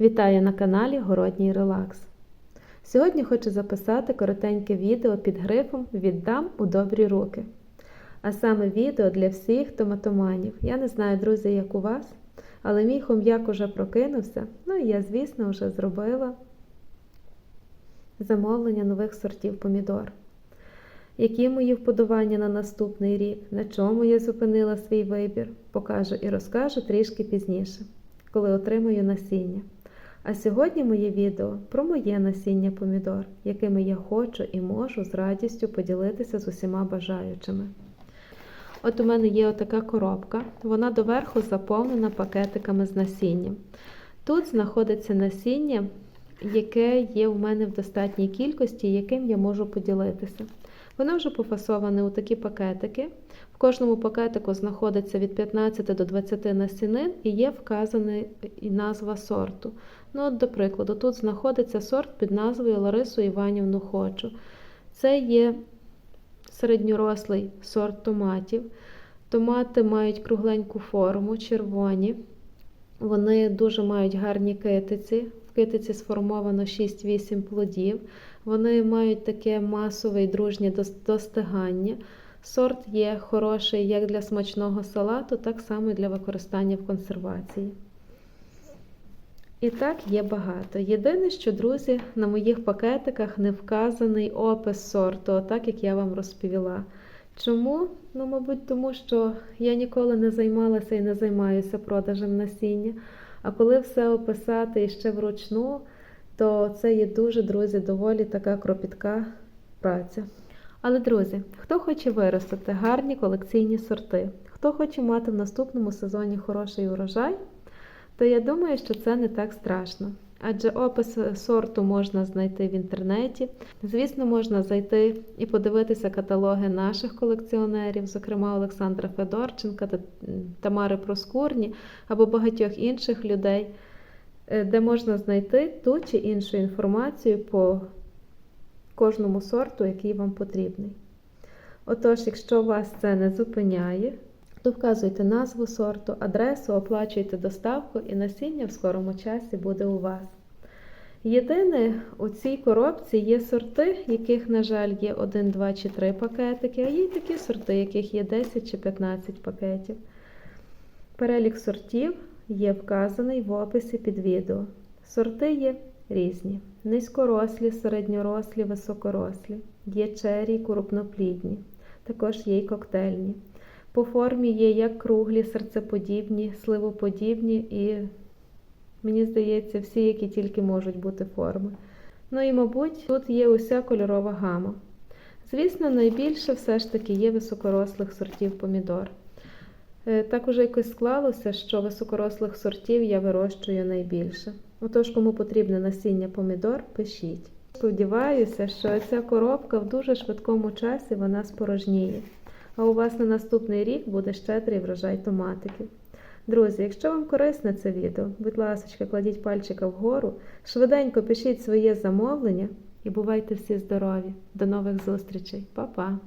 Вітаю на каналі Городній Релакс. Сьогодні хочу записати коротеньке відео під грифом Віддам у добрі руки. А саме відео для всіх томатоманів. Я не знаю, друзі, як у вас, але мій хом'як уже прокинувся. Ну і я, звісно, вже зробила замовлення нових сортів помідор. Які мої вподобання на наступний рік, на чому я зупинила свій вибір, покажу і розкажу трішки пізніше, коли отримаю насіння. А сьогодні моє відео про моє насіння помідор, якими я хочу і можу з радістю поділитися з усіма бажаючими. От у мене є отака коробка, вона доверху заповнена пакетиками з насінням. Тут знаходиться насіння, яке є у мене в достатній кількості, яким я можу поділитися. Воно вже пофасоване у такі пакетики. В кожному пакетику знаходиться від 15 до 20 насінин і є вказана назва сорту. Ну, от, До прикладу, тут знаходиться сорт під назвою Ларису Іванівну Хочу. Це є середньорослий сорт томатів. Томати мають кругленьку форму, червоні. Вони дуже мають гарні китиці. Китиці сформовано 6-8 плодів. Вони мають таке масове і дружнє достигання. Сорт є хороший як для смачного салату, так само і для використання в консервації. І так є багато. Єдине, що, друзі, на моїх пакетиках не вказаний опис сорту, так як я вам розповіла. Чому? Ну, мабуть, тому що я ніколи не займалася і не займаюся продажем насіння. А коли все описати ще вручну, то це є дуже, друзі, доволі така кропітка праця. Але, друзі, хто хоче виростити гарні колекційні сорти, хто хоче мати в наступному сезоні хороший урожай, то я думаю, що це не так страшно. Адже опис сорту можна знайти в інтернеті. Звісно, можна зайти і подивитися каталоги наших колекціонерів, зокрема Олександра Федорченка, Тамари Проскурні або багатьох інших людей, де можна знайти ту чи іншу інформацію по кожному сорту, який вам потрібний. Отож, якщо вас це не зупиняє, то вказуйте назву сорту, адресу, оплачуйте доставку і насіння в скорому часі буде у вас. Єдине, у цій коробці є сорти, яких, на жаль, є 1, 2 чи 3 пакетики, а є такі сорти, яких є 10 чи 15 пакетів. Перелік сортів є вказаний в описі під відео. Сорти є різні: низькорослі, середньорослі, високорослі, є чері, крупноплідні, також є й коктейльні. По формі є як круглі, серцеподібні, сливоподібні і, мені здається, всі, які тільки можуть бути форми. Ну і, мабуть, тут є уся кольорова гама. Звісно, найбільше все ж таки є високорослих сортів помідор. Так уже якось склалося, що високорослих сортів я вирощую найбільше. Отож, кому потрібне насіння помідор, пишіть. Сподіваюся, що ця коробка в дуже швидкому часі вона спорожніє а у вас на наступний рік буде щедрий врожай томатиків. Друзі, якщо вам корисне це відео, будь ласка, кладіть пальчика вгору, швиденько пишіть своє замовлення і бувайте всі здорові. До нових зустрічей. Па-па!